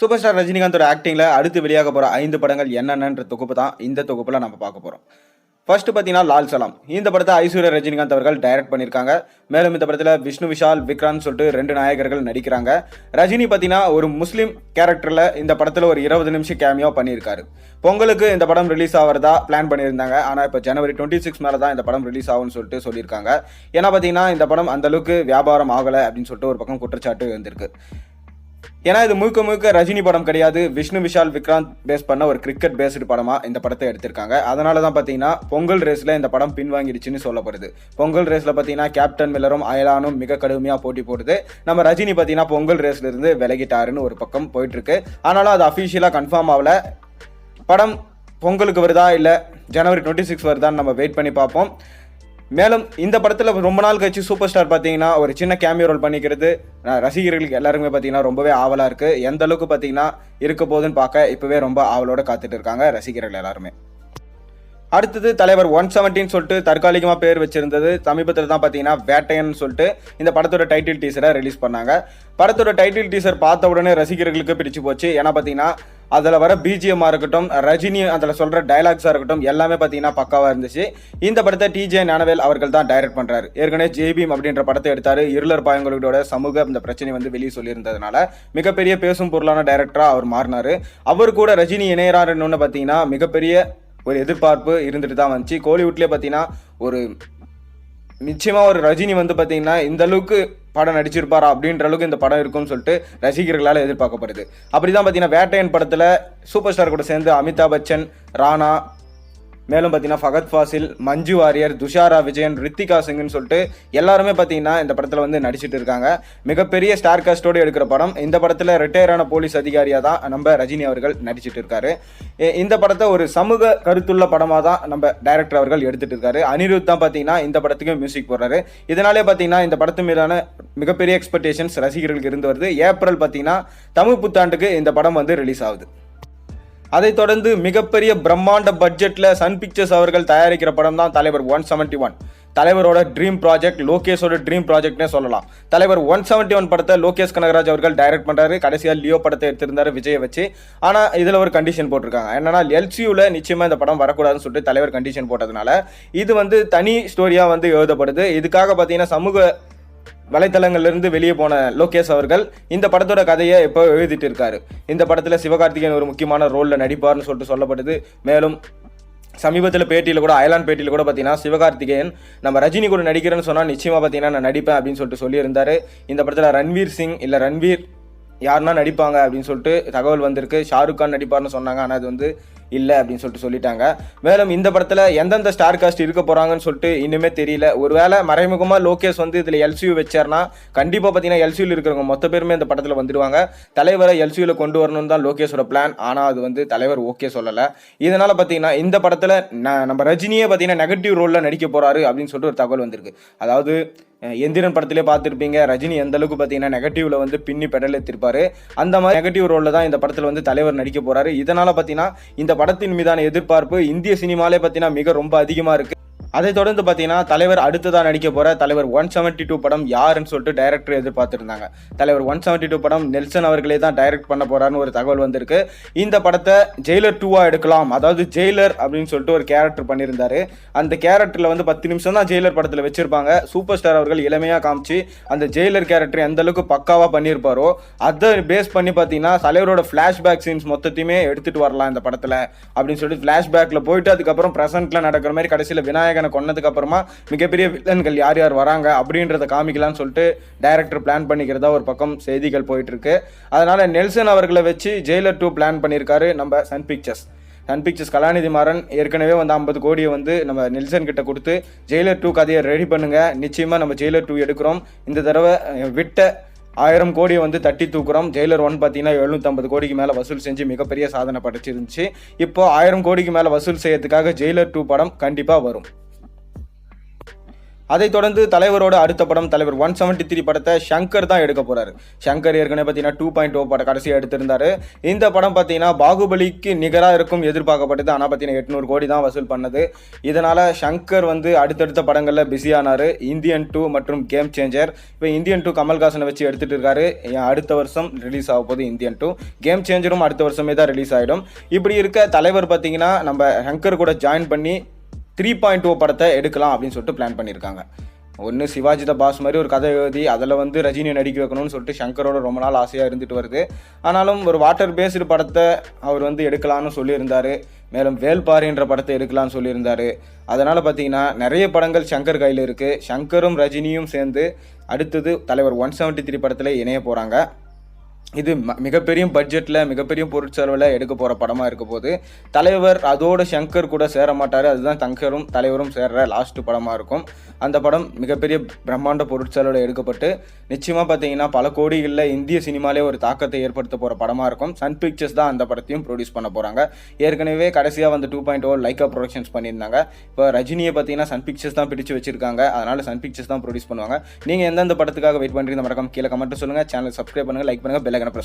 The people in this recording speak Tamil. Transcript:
சூப்பர் ஸ்டார் ரஜினிகாந்தோட ஆக்டிங்கில் அடுத்து வெளியாக போகிற ஐந்து படங்கள் என்னென்னன்ற தொகுப்பு தான் இந்த தொகுப்பில் நம்ம பார்க்க போகிறோம் ஃபர்ஸ்ட் பார்த்தீங்கன்னா லால் சலாம். இந்த படத்தை ஐஸ்வர்யா ரஜினிகாந்த் அவர்கள் டைரக்ட் பண்ணியிருக்காங்க. மேலும் இந்த படத்தில் விஷ்ணு விஷால் விக்ரான் சொல்லிட்டு ரெண்டு நாயகர்கள் நடிக்கிறாங்க. ரஜினி பார்த்தீங்கன்னா ஒரு முஸ்லீம் கேரக்டரில் இந்த படத்தில் ஒரு இருபது நிமிஷம் கேமியோ பண்ணியிருக்காரு. பொங்கலுக்கு இந்த படம் ரிலீஸ் ஆகிறதா பிளான் பண்ணியிருந்தாங்க. ஆனால் இப்போ ஜனவரி டுவெண்ட்டி சிக்ஸ் மேலே தான் இந்த படம் ரிலீஸ் ஆகும்னு சொல்லிட்டு சொல்லியிருக்காங்க. ஏன்னா பார்த்தீங்கன்னா இந்த படம் அந்த அளவுக்கு வியாபாரம் ஆகலை அப்படின்னு சொல்லிட்டு ஒரு பக்கம் குற்றச்சாட்டு வந்திருக்கு. ஏன்னா இது முழுக்க முழுக்க ரஜினி படம் கிடையாது. விஷ்ணு விஷால் விக்ராந்த் பேஸ் பண்ண ஒரு கிரிக்கெட் பேஸ்டு படமா இந்த படத்தை எடுத்திருக்காங்க. அதனால தான் பார்த்தீங்கன்னா பொங்கல் ரேஸ்ல இந்த படம் பின்வாங்கிடுச்சுன்னு சொல்லப்படுது. பொங்கல் ரேஸ்ல பார்த்தீங்கன்னா கேப்டன் மில்லரும் அயலானும் மிக கடுமையாக போட்டி போடுது. நம்ம ரஜினி பார்த்தீங்கன்னா பொங்கல் ரேஸ்ல இருந்து விலகிட்டாருன்னு ஒரு பக்கம் போயிட்டு இருக்கு ஆனாலும் அது அஃபிஷியலாக கன்ஃபார்ம் ஆகல. படம் பொங்கலுக்கு வருதா இல்லை ஜனவரி டுவெண்ட்டி சிக்ஸ் வருதான்னு நம்ம வெயிட் பண்ணி பார்ப்போம். மேலும் இந்த படத்தில் ரொம்ப நாள் கழிச்சு சூப்பர் ஸ்டார் பார்த்தீங்கன்னா ஒரு சின்ன கேமியோ ரோல் பண்ணிக்கிறது ரசிகர்களுக்கு எல்லாருமே பார்த்தீங்கன்னா ரொம்பவே ஆவலாக இருக்குது எந்த அளவுக்கு பார்த்தீங்கன்னா இருக்க போகுதுன்னு பார்க்க இப்போவே ரொம்ப ஆவலோட காத்துட்டு இருக்காங்க ரசிகர்கள் எல்லாருமே. அடுத்தது தலைவர் ஒன் செவன்ட்டின்னு சொல்லிட்டு தற்காலிகமாக பேர் வச்சிருந்தது. சமீபத்தில் தான் பார்த்தீங்கன்னா வேட்டையன் சொல்லிட்டு இந்த படத்தோட டைட்டில் டீசரை ரிலீஸ் பண்ணாங்க. படத்தோட டைட்டில் டீசர் பார்த்த உடனே ரசிகர்களுக்கு பிடிச்சு போச்சு. ஏன்னா பார்த்தீங்கன்னா அதில் வர பிஜிஎம்மாக இருக்கட்டும் ரஜினி அதில் சொல்கிற டைலாக்ஸாக இருக்கட்டும் எல்லாமே பார்த்தீங்கன்னா பக்காவாக இருந்துச்சு. இந்த படத்தை டிஜே ஞானவேல் அவர்கள் தான் டைரக்ட் பண்ணுறாரு ஏற்கனவே ஜேபிஎம் அப்படின்ற படத்தை எடுத்தார். இருளர் பாயங்களோட சமூக இந்த பிரச்சனை வந்து வெளியே சொல்லியிருந்ததுனால மிகப்பெரிய பேசும் பொருளான டைரக்டராக அவர் மாறினார். அவர் கூட ரஜினி இணையறாருன்னு பார்த்தீங்கன்னா மிகப்பெரிய ஒரு எதிர்பார்ப்பு இருந்துட்டு தான் வந்துச்சு. கோலிவுட்லேயே பார்த்தீங்கன்னா ஒரு நிச்சயமாக ஒரு ரஜினி வந்து பார்த்தீங்கன்னா இந்த அளவுக்கு படம் நடிச்சிருப்பாரா அப்படின்ற அளவுக்கு இந்த படம் இருக்கும்னு சொல்லிட்டு ரசிகர்களால் எதிர்பார்க்கப்படுது. அப்படி தான் பார்த்தீங்கன்னா வேட்டையன் படத்தில் சூப்பர் ஸ்டார் கூட சேர்ந்து அமிதாப் பச்சன் ராணா மேலும் பார்த்தீங்கன்னா ஃபகத் ஃபாசில் மஞ்சு வாரியர் துஷாரா விஜயன் ரித்திகா சிங்னு சொல்லிட்டு எல்லாருமே பார்த்தீங்கன்னா இந்த படத்தில் வந்து நடிச்சிட்டு இருக்காங்க. மிகப்பெரிய ஸ்டார் காஸ்டோடு எடுக்கிற படம். இந்த படத்தில் ரிட்டையரான போலீஸ் அதிகாரியாக தான் நம்ம ரஜினி அவர்கள் நடிச்சிட்டு இருக்காரு. இந்த படத்தை ஒரு சமூக கருத்துள்ள படமாக தான் நம்ம டைரக்டர் அவர்கள் எடுத்துட்டு இருக்காரு. அனிருத் தான் பார்த்தீங்கன்னா இந்த படத்துக்கு மியூசிக் போடுறாரு. இதனாலே பார்த்தீங்கன்னா இந்த படத்து மீதான மிகப்பெரிய எக்ஸ்பெக்டேஷன்ஸ் ரசிகர்களுக்கு இருந்து வருது. ஏப்ரல் பார்த்தீங்கன்னா தமிழ் புத்தாண்டுக்கு இந்த படம் வந்து ரிலீஸ் ஆகுது. அதைத் தொடர்ந்து மிகப்பெரிய பிரம்மாண்ட பட்ஜெட்டில் சன் பிக்சர்ஸ் அவர்கள் தயாரிக்கிற படம் தான் தலைவர் ஒன் செவன்ட்டி ஒன் தலைவரோட ட்ரீம் ப்ராஜெக்ட் லோகேஷோட ட்ரீம் ப்ராஜெக்ட்னே சொல்லலாம். தலைவர் ஒன் செவன்ட்டி ஒன் படத்தை லோகேஷ் கனகராஜ் அவர்கள் டைரக்ட் பண்ணுறாரு கடைசியாக லியோ படத்தை எடுத்திருந்தாரு விஜயை வச்சு. ஆனால் இதில் ஒரு கண்டிஷன் போட்டிருக்காங்க. என்னன்னா எல்சியூவில் நிச்சயமாக இந்த படம் வரக்கூடாதுன்னு சொல்லிட்டு தலைவர் கண்டிஷன் போட்டதுனால இது வந்து தனி ஸ்டோரியாக வந்து எழுதப்படுது. இதுக்காக பார்த்தீங்கன்னா சமூக வலைத்தளங்களிலிருந்து வெளியே போன லோகேஷ் அவர்கள் இந்த படத்தோட கதையை இப்போ எழுதிட்டு இருக்காரு இந்த படத்தில் சிவகார்த்திகேயன் ஒரு முக்கியமான ரோலில் நடிப்பார்னு சொல்லிட்டு சொல்லப்படுது. மேலும் சமீபத்தில் பேட்டியில் கூட அயலான் பேட்டியில் கூட பார்த்தீங்கன்னா சிவகார்த்திகேயன் நம்ம ரஜினி கூட நடிக்கிறேன்னு சொன்னால் நிச்சயமாக பார்த்தீங்கன்னா நான் நடிப்பேன் அப்படின்னு சொல்லிட்டு சொல்லியிருந்தாரு. இந்த படத்தில் ரன்வீர் சிங் இல்லை ரன்வீர் யாருன்னா நடிப்பாங்க அப்படின்னு சொல்லிட்டு தகவல் வந்திருக்கு. ஷாருக் கான் நடிப்பார்னு சொன்னாங்க. ஆனால் அது வந்து இல்லை அப்படின்னு சொல்லிட்டு சொல்லிட்டாங்க. மேலும் இந்த படத்தில் எந்தெந்த ஸ்டார் காஸ்ட் இருக்க போகிறாங்கன்னு சொல்லிட்டு இன்னுமே தெரியல. ஒருவேளை மறைமுகமாக லோகேஷ் வந்து இதில் எல்சியூ வச்சார்னா கண்டிப்பாக பார்த்தீங்கன்னா எல்சியூவில் இருக்கிறவங்க மொத்த பேருமே இந்த படத்தில் வந்துடுவாங்க தலைவரை எல்சியூவில் கொண்டு வரணும்னு தான் லோகேஷோட பிளான் ஆனால் அது வந்து தலைவர் ஓகே சொல்லலை. இதனால் பார்த்தீங்கன்னா இந்த படத்தில் நம்ம ரஜினியே பார்த்தீங்கன்னா நெகட்டிவ் ரோலில் நடிக்க போகிறாரு அப்படின்னு சொல்லிட்டு ஒரு தகவல் வந்திருக்கு. அதாவது எந்திரன் படத்திலே பார்த்துருப்பீங்க. ரஜினி எந்த அளவுக்கு பார்த்தீங்கன்னா நெகட்டிவ்ல வந்து பின்னி பெடல் எடுத்திருப்பாரு. அந்த மாதிரி நெகட்டிவ் ரோலில் தான் இந்த படத்தில் வந்து தலைவர் நடிக்க போறாரு. இதனால பார்த்தீங்கன்னா இந்த படத்தின் மீதான எதிர்பார்ப்பு இந்திய சினிமாலே பார்த்தீங்கன்னா மிக ரொம்ப அதிகமாக இருக்கு. அதை தொடர்ந்து பார்த்தீங்கன்னா தலைவர் அடுத்ததாக நடிக்க போகிற தலைவர் ஒன் செவன்ட்டி டூ படம் யாருன்னு சொல்லிட்டு டைரக்டர் எதிர்பார்த்துருந்தாங்க. தலைவர் ஒன் செவன்ட்டி டூ படம் நெல்சன் அவர்களே தான் டைரக்ட் பண்ண போகிறான்னு ஒரு தகவல் வந்திருக்கு. இந்த படத்தை ஜெயிலர் டூவாக எடுக்கலாம். அதாவது ஜெயிலர் அப்படின்னு சொல்லிட்டு ஒரு கேரக்டர் பண்ணியிருந்தார். அந்த கேரக்டரில் வந்து பத்து நிமிஷம் தான் ஜெயிலர் படத்தில் வச்சுருப்பாங்க. சூப்பர் ஸ்டார் அவர்கள் இளமையாக காமிச்சு அந்த ஜெயிலர் கேரக்டர் எந்த அளவுக்கு பக்காவாக பண்ணியிருப்பாரோ அதை பேஸ் பண்ணி பார்த்தீங்கன்னா தலைவரோட ஃப்ளாஷ்பேக் சீன்ஸ் மொத்தத்தையுமே எடுத்துகிட்டு வரலாம் இந்த படத்தில் அப்படின்னு சொல்லிட்டு ஃப்ளாஷ்பேக்கில் போயிட்டு அதுக்கப்புறம் ப்ரெசென்ட்டில் நடக்கிற மாதிரி கடைசியில் விநாயகர் விநாயகனை கொன்னதுக்கு அப்புறமா மிகப்பெரிய வில்லன்கள் யார் யார் வராங்க அப்படின்றத காமிக்கலாம்னு சொல்லிட்டு டைரக்டர் பிளான் பண்ணிக்கிறதா ஒரு பக்கம் செய்திகள் போயிட்டு இருக்கு அதனால நெல்சன் அவர்களை வச்சு ஜெயிலர் டூ பிளான் பண்ணியிருக்காரு நம்ம Sun Pictures Sun Pictures Kalanithi Maran ஏற்கனவே வந்து ஐம்பது கோடியை வந்து நம்ம நெல்சன் கிட்ட கொடுத்து ஜெயிலர் டூ கதையை ரெடி பண்ணுங்க. நிச்சயமா நம்ம ஜெயிலர் டூ எடுக்கிறோம். இந்த தடவை விட்ட ஆயிரம் கோடியை வந்து தட்டி தூக்குறோம். ஜெயிலர் ஒன் பார்த்தீங்கன்னா எழுநூத்தம்பது கோடிக்கு மேலே வசூல் செஞ்சு மிகப்பெரிய சாதனை படைச்சிருந்துச்சு. இப்போ ஆயிரம் கோடிக்கு மேலே வசூல் செய்யறதுக்காக ஜெயிலர் டூ படம் கண்டிப்பாக வரும். அதைத் தொடர்ந்து தலைவரோட அடுத்த படம் தலைவர் ஒன் செவன்ட்டி த்ரீ படத்தை ஷங்கர் தான் எடுக்க போறாரு. ஷங்கர் ஏற்கனவே பார்த்தீங்கன்னா டூ பாயிண்ட் ஓ oh படம் கடைசியாக எடுத்திருந்தாரு. இந்த படம் பார்த்தீங்கன்னா பாகுபலிக்கு நிகராக இருக்கும் எதிர்பார்க்கப்பட்டது. ஆனால் பார்த்தீங்கன்னா எட்நூறு கோடி தான் வசூல் பண்ணது. இதனால ஷங்கர் வந்து அடுத்தடுத்த படங்களில் பிஸியானார் இந்தியன் டூ மற்றும் கேம் சேஞ்சர் இப்போ இந்தியன் டூ கமல்ஹாசனை வச்சு எடுத்துட்டு இருக்காரு. ஏன் அடுத்த வருஷம் ரிலீஸ் ஆக போகுது இந்தியன் டூ கேம் சேஞ்சரும் அடுத்த வருஷமே தான் ரிலீஸ் ஆகிடும் இப்படி இருக்க தலைவர் பார்த்தீங்கன்னா நம்ம ஷங்கர் கூட ஜாயின் பண்ணி த்ரீ பாயிண்ட் ஓ படத்தை எடுக்கலாம் அப்படின்னு சொல்லிட்டு பிளான் பண்ணியிருக்காங்க. ஒன்று சிவாஜி த பாஸ் மாதிரி ஒரு கதை எழுதி அதில் வந்து ரஜினியை நடிக்க வைக்கணும்னு சொல்லிட்டு சங்கரோட ரொம்ப நாள் ஆசையாக இருந்துட்டு வருது. ஆனாலும் ஒரு வாட்டர் பேஸ்டு படத்தை அவர் வந்து எடுக்கலாம்னு சொல்லியிருந்தார். மேலும் வேல்பாரின்ற படத்தை எடுக்கலாம்னு சொல்லியிருந்தார். அதனால் பார்த்தீங்கன்னா நிறைய படங்கள் சங்கர் கையில் இருக்குது சங்கரும் ரஜினியும் சேர்ந்து அடுத்தது தலைவர் ஒன் செவன்ட்டி த்ரீ படத்தில் இணைய போகிறாங்க இது ம- மிகப்பெரிய பட்ஜெட்டில் மிகப்பெரிய பொருட்செலவில் எடுக்க போகிற படமாக இருக்க போது தலைவர் அதோட சங்கர் கூட சேர மாட்டார். அதுதான் தங்கரும் தலைவரும் சேர்ற லாஸ்ட்டு படமாக இருக்கும். அந்த படம் மிகப்பெரிய பிரம்மாண்ட பொருட்செலவில் எடுக்கப்பட்டு நிச்சயமாக பார்த்தீங்கன்னா பல கோடிகளில் இந்திய சினிமாலே ஒரு தாக்கத்தை ஏற்படுத்த போகிற படமாக இருக்கும். சன் பிக்சர்ஸ் தான் அந்த படத்தையும் ப்ரொடியூஸ் பண்ண போகிறாங்க ஏற்கனவே கடைசியாக வந்து two point O Lyca productions பண்ணியிருந்தாங்க. இப்போ ரஜினியை பார்த்தீங்கன்னா சன் பிக்சர்ஸ் தான் பிடிச்சு வச்சிருக்காங்க. அதனால் சன் பிக்சர்ஸ் தான் ப்ரொடியூஸ் பண்ணுவாங்க. நீங்கள் எந்தெந்த படத்துக்காக வெயிட் பண்ணுறீங்க மறக்காம கீழே கமெண்ட் சொல்லுங்கள் சேனல் சப்ஸ்கிரைப் பண்ணுங்கள் லைக் பண்ணுங்கள் பெல் gran persona.